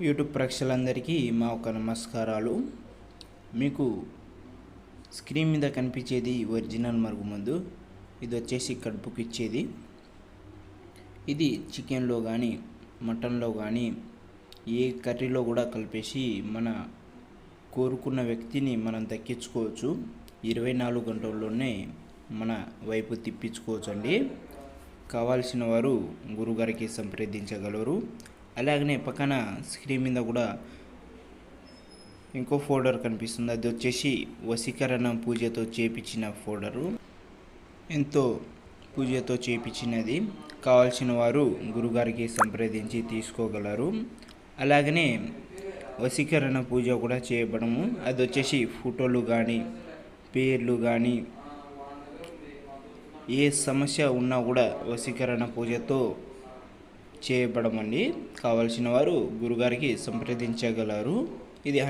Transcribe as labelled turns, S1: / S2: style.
S1: YouTube ప్రేక్షకులందరికీ మా ఒక నమస్కారాలు. మీకు స్క్రీన్ మీద కనిపించేది ఒరిజినల్ మరుగుమందు ఇది వచ్చేసి కడుపుకి ఇచ్చేది. ఇది చికెన్లో కానీ మటన్లో కానీ ఏ కర్రీలో కూడా కలిపేసి మన కోరుకున్న వ్యక్తిని మనం దక్కించుకోవచ్చు. ఇరవై నాలుగు గంటల్లోనే మన వైపు తిప్పించుకోవచ్చు అండి కావాల్సిన వారు గురుగారికి సంప్రదించగలరు. అలాగనే పక్కన స్క్రీన్ మీద కూడా ఇంకో ఫోల్డర్ కనిపిస్తుంది. అది వచ్చేసి వశీకరణ పూజతో చేపించిన ఫోల్డరు ఎంతో పూజతో చేపించినది. కావాల్సిన వారు గురుగారికి సంప్రదించి తీసుకోగలరు. అలాగనే వశీకరణ పూజ కూడా చేయబడము. అది వచ్చేసి ఫోటోలు కానీ పేర్లు కానీ ఏ సమస్య ఉన్నా కూడా వశీకరణ పూజతో చేయబడమండి. కావలసిన వారు గురుగారికి సంప్రదించగలరు. ఇది